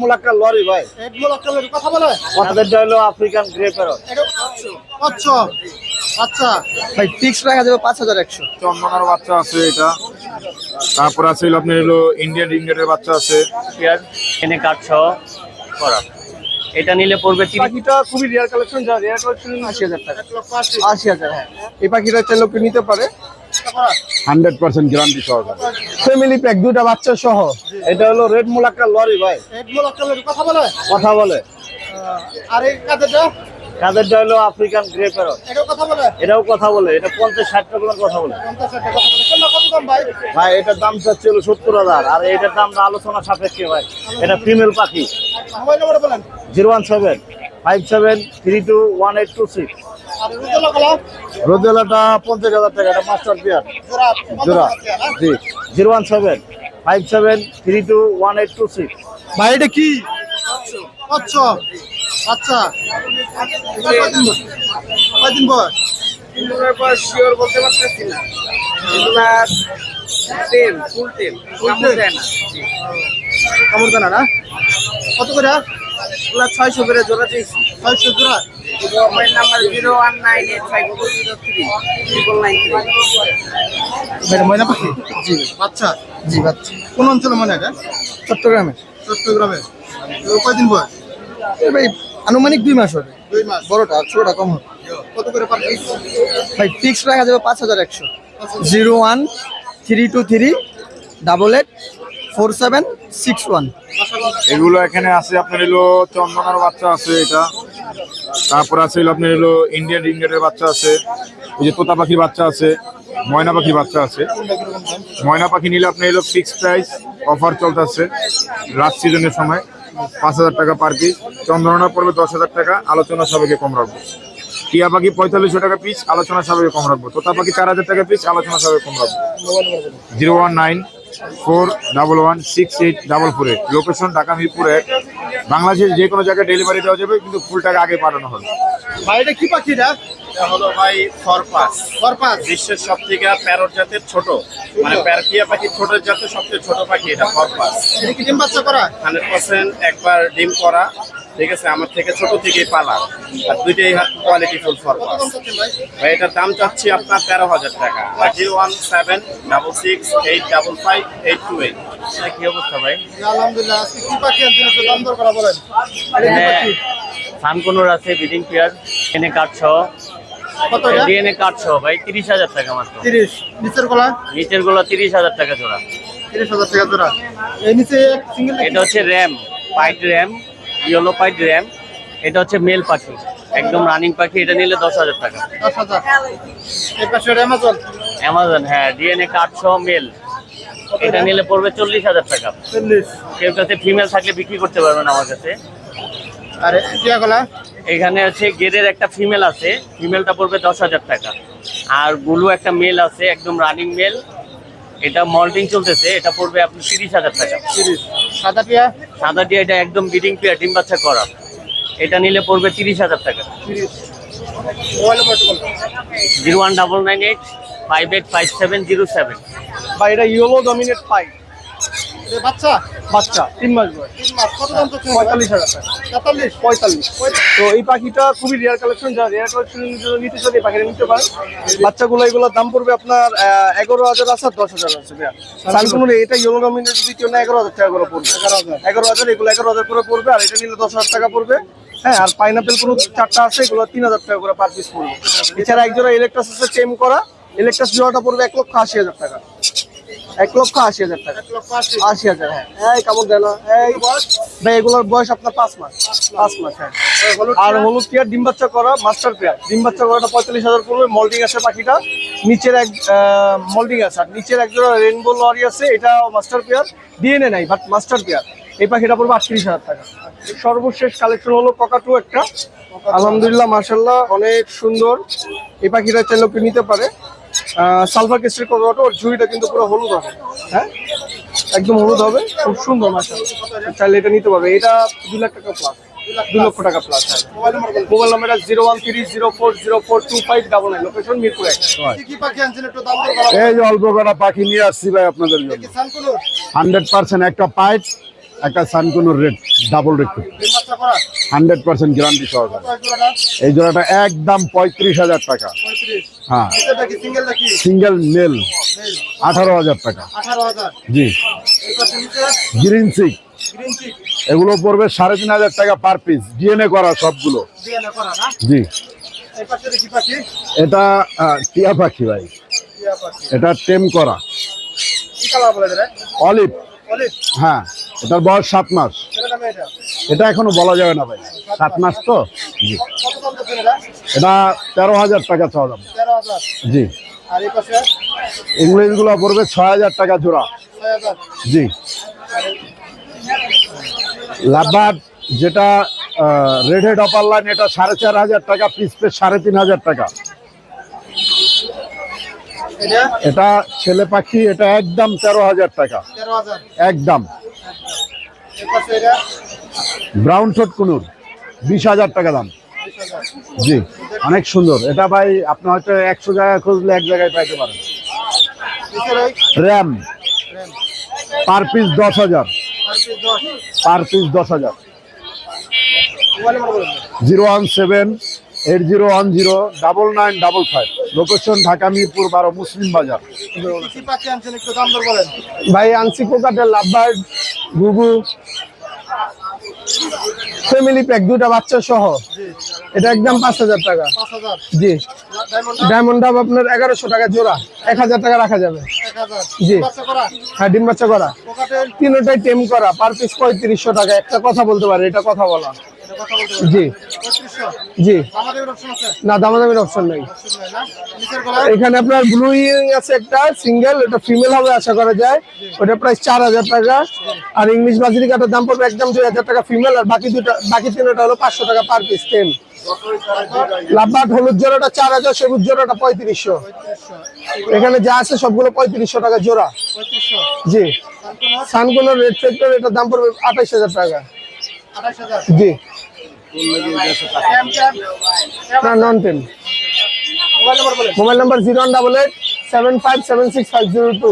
মুলাক্কা lory ভাই। Red bull একটা কথা বলে? তাদেরটা হলো আফ্রিকান গ্রে প্যারট এটা আচ্ছা আচ্ছা। ভাই ফিক্স রাখা যাবে পাঁচ হাজার একশো। চন্দনার বাচ্চা আছে এটা। তারপর আছে হলো আপনার হলো ইন্ডিয়ান রিঙ্গেটের বাচ্চা আছে। পেয়ার এনে কাটছ করা। এটা নিলে পড়বে পাখিটা খুবই রেয়ার কালেকশন যা রেয়ার কালেকশন আশি হাজার টাকা। এক লক্ষ আশি আশি হাজার হ্যাঁ। এই পাখিটা চাইলে লোকে নিতে পারে। হান্ড্রেড পার্সেন্ট গ্যারান্টি সহকারে। ফ্যামিলি প্যাক দুটা বাচ্চা সহ? এটা হলো রেড মুলাক্কা লরি ভাই। রেড একটা কথা বলে? কথা বলে। আর এই কাদেরটা তাদেরটা হলো আফ্রিকান গ্রে প্যারট এটাও কথা বলে? এটাও কথা বলে এটা পঞ্চাশ ষাট টাকার কথা বলে। পঞ্চাশ হাজার টাকা কথা বলে কত দাম ভাই? ভাই এটার দাম চাচ্ছে হলো সত্তর হাজার। আর এটার দাম আলোচনা সাপেক্ষে ভাই। এটা ফিমেল পাখি। মোবাইল নম্বর বলেন। Zero one seven five seven three two one eight two six. পঞ্চাশ হাজার টাকা এটা মাস্টার পেয়ার জোড়া। জি। Zero one seven five seven three two one eight two six. ভাই এটা কি? আচ্ছা আচ্ছা কয়দিন বয়স? কয়দিন বয়স পর শিওর বলতে পারতেছি না তেল ফুল তেল কামড় দেয় না কামড় দানা না কত করে? ছয়শো করে জোড়া চেয়েছি ছয়শো জোড়া? এটা মনে ভাই আনুমানিক দুই মাস হবে দুই বড়টা ছোটটা কম হবে কত করে ভাই ফিক্স রাখা যাবে পাঁচ হাজার একশো zero one three two three double eight four seven six one এগুলো এখানে আছে আপনার হলো চন্দনার বাচ্চা আছে এটা তারপর আছে আপনার হলো ইন্ডিয়ান রিঙ্গেটের বাচ্চা আছে ওই যে তোতা পাখির বাচ্চা আছে, ময়না পাখির বাচ্চা আছে। ময়না পাখি নিলে আপনার হলো ফিক্সড প্রাইস অফার চলতেছে লাস্ট সিজনের সময়, পাঁচ হাজার টাকা পার পিস চন্দ্রনা পড়বে দশ হাজার টাকা, আলোচনা সবাইকে কম রাখব। টিয়া পাখি পঁয়তাল্লিশশো টাকা পিস আলোচনা সবাইকে কম রাখব। তোতা পাখি চার হাজার টাকা পিস আলোচনা সবাইকে কম রাখব। Zero one nine four double one six eight double four eight. Location Dhaka Mirpur এক। বাংলাদেশের যে কোনো জায়গায় ডেলিভারি দেওয়া যাবে কিন্তু ফুল টাকা আগে পাঠানো হবে। ভাই এটা কি পাখি এটা? এটা হলো ভাই ফরপাস ফরপাস বিশ্বের সব থেকে প্যারট জাতের ছোট। মানে প্যারকিয়া পাখি ছোট জাতের সবচেয়ে ছোট পাখি এটা ফরপাস এটা কি ডিম বাচ্চা করা? হান্ড্রেড পার্সেন্ট একবার ডিম করা। ঠিক আছে আমার থেকে ছোট থেকেই পালা। আর দুইটাই কোয়ালিটি ফুল ফরপাস ভাই এটার দাম চাচ্ছি আপনার তেরো হাজার টাকা। আর zero one seven double six eight double five eight two eight. কি অবস্থা ভাই? আলহামদুলিল্লাহ আজকে কি পাখি আনছেন দাম দর করা বলেন। সানকুনোর আছে বিডিং পেয়ার এনে কাটছ কত ডিএনএ কাটছ ভাই টাকা মাত্র। তিরিশ। নিচের গলা? নিচেরগুলো তিরিশ হাজার টাকা জোড়া। তিরিশ হাজার টাকা জোড়া। এই নিচে সিঙ্গেল এটা হচ্ছে ram pied ram. Yellow pied ram এটা হচ্ছে মেল পাখি একদম রানিং পাখি এটা নিলে দশ হাজার টাকা। দশ হাজার। অ্যামাজন অ্যামাজন হ্যাঁ ডিএনএ কাটছ মেল এটা নিলে পড়বে চল্লিশ হাজার টাকা। কেউ কাছে ফিমেল থাকলে বিক্রি করতে পারবেন আমার কাছে। আর গলা এখানে হচ্ছে গেরের একটা ফিমেল আছে ফিমেলটা পড়বে দশ হাজার টাকা। আর ব্লু একটা মেল আছে একদম রানিং মেল এটা মল্টিং চলতেছে এটা পড়বে আপনি তিরিশ হাজার টাকা। তিরিশ। সাদা টিয়া সাদা দিয়ে এটা একদম বিডিং পেয়ার ডিম বাচ্চা করা। এটা নিলে পড়বে তিরিশ হাজার টাকা। Zero one double nine eight five eight five seven zero seven. বা এটা ইয়েলো ডমিনেট ফাইভ বাচ্চা? বাচ্চা তিন মাস বয়স। পঁয়তাল্লিশ হাজার টাকা। পঁয়তাল্লিশ। তো এই পাখিটা খুবই রেয়ার কালেকশন যা রেয়ার কালেকশন নিতে চান এই পাখিটা নিতে পারেন। বাচ্চাগুলো এগুলোর দাম পড়বে আপনার এগারো হাজার আছে আর দশ হাজার আছে সানকুনুর এটা যদি কেউ না এগারো হাজার টাকা করে পড়বে। এগারো হাজার। এগুলো এগারো হাজার করে পড়বে আর এটা নিলে দশ হাজার টাকা পড়বে। হ্যাঁ আর পাইনাপেল কোনো চারটা আছে এগুলো তিন হাজার টাকা করে পার পিস পড়বে। এছাড়া এক জোড়া ইলেকট্রাস আছে চেম করা। ইলেকট্রাস জোড়াটা পড়বে এক লক্ষ আশি হাজার টাকা। এক লক্ষ আশি হাজার টাকা। আশি। হাজার হ্যাঁ। এই কামড় দেয় না এই ভাই এগুলোর বয়স আপনার পাঁচ মাস। পাঁচ মাস হ্যাঁ। আর হলুদ পেয়ার ডিম বাচ্চা করা মাস্টার পেয়ার। ডিম বাচ্চা করাটা পঁয়তাল্লিশ হাজার পড়বে মল্টিং আছে পাখিটা। নিচের এক মল্টিং আছে। আর নিচের এক জোড়া রেনবো লরি আছে এটা মাস্টার পেয়ার। ডিএনএ নাই বাট মাস্টার পেয়ার। এই পাখিটা পড়বে আটত্রিশ হাজার টাকা। সর্বশেষ কালেকশন হলো ককাটু একটা। আলহামদুলিল্লাহ মার্শাল্লাহ অনেক সুন্দর। এই পাখিটা চাইলে নিতে পারে। সালফার কেস্টের ওর ঝুড়িটা কিন্তু পুরো হলুদ হবে। হ্যাঁ? একদম হলুদ হবে খুব সুন্দর মার্শাল্লাহ চাইলে এটা নিতে পারবে। এটা দু লাখ টাকা প্লাস দু লক্ষ টাকা প্লাস মোবাইল নাম্বারটা zero one three zero four zero four two five double nine location Mirpur এক। কি কি পাখি আনছেন একটু দাম দর করা এই যে অল্প কটা পাখি নিয়ে আসছি ভাই আপনাদের জন্য। হান্ড্রেড পার্সেন্ট একটা পাইট একটা সানকুনোর রেড ডাবল করা। হান্ড্রেড পার্সেন্ট গ্যারান্টি সহকারে। এই জোড়াটা একদম পঁয়ত্রিশ হাজার টাকা। হ্যাঁ। সিঙ্গেল মেল আঠারো হাজার টাকা। জি। গ্রিন সিক এগুলো পড়বে সাড়ে তিন হাজার টাকা পার পিস ডিএনএ করা সবগুলো। জি। এটা টিয়া পাখি ভাই। এটা টেম করা। অলিভ হ্যাঁ। এটার বয়স সাত মাস। এটা? এখনও বলা যাবে না ভাই। সাত মাস তো? জি। এটা তেরো হাজার টাকা চাওয়া দাম। জি। ইংলিশগুলো পড়বে ছয় হাজার টাকা জোড়া। জি। লাভবাদ যেটা রেড হেড অপার লাইন এটা সাড়ে চার হাজার টাকা পিস পে সাড়ে তিন হাজার টাকা। এটা? ছেলে পাখি এটা একদম তেরো হাজার টাকা। একদম। ব্রাউন ঠোঁট কুনুর বিশ হাজার টাকা দাম। জি। অনেক সুন্দর। এটা ভাই আপনি হয়তো একশো জায়গায় খুঁজলে এক জায়গায় পাইতে পারেন। র্যাম। পার পিস দশ হাজার। পার পিস দশ হাজার। Zero one seven eight zero one zero double nine double five. Location Dhaka Mirpur বারো মুসলিম বাজার। ভাই আনসি কোকাটের লাভবার্ড গুগু, ফ্যামিলি প্যাক দুটা বাচ্চা সহ। এটা একদম পাঁচ হাজার টাকা। জি। ডায়মন্ড ডাব আপনার এগারোশো টাকা জোড়া। এক হাজার টাকা রাখা যাবে। জি। হ্যাঁ ডিম বাচ্চা করা। কোকাটেল তিনটাই টেম করা। পার পিস পঁয়ত্রিশশো টাকা। একটা কথা বলতে পারে এটা কথা বলা। জি। জি। না দামাদামির অপশন নেই। এখানে আপনার ব্লু ইং আছে একটা সিঙ্গেল এটা ফিমেল হবে আশা করা যায়। ওটা প্রাইস চার হাজার টাকা। আর ইংলিশ বাজারি কাটার দাম পড়বে একদম দুই হাজার টাকা ফিমেল আর বাকি দুটা বাকি তিনটা হলো পাঁচশো টাকা পার পিস টেন লাভবাট হলুদ জোড়াটা চার হাজার সবুজ জোড়াটা পঁয়ত্রিশশো। এখানে যা আছে সবগুলো পঁয়ত্রিশশো টাকা জোড়া। জি। সানগুলোর রেড ফেক্টর এটার দাম পড়বে আঠাইশ হাজার টাকা। জি। না নন টেন মোবাইল নাম্বার বলেন mobile number zero one double eight seven five seven six five zero two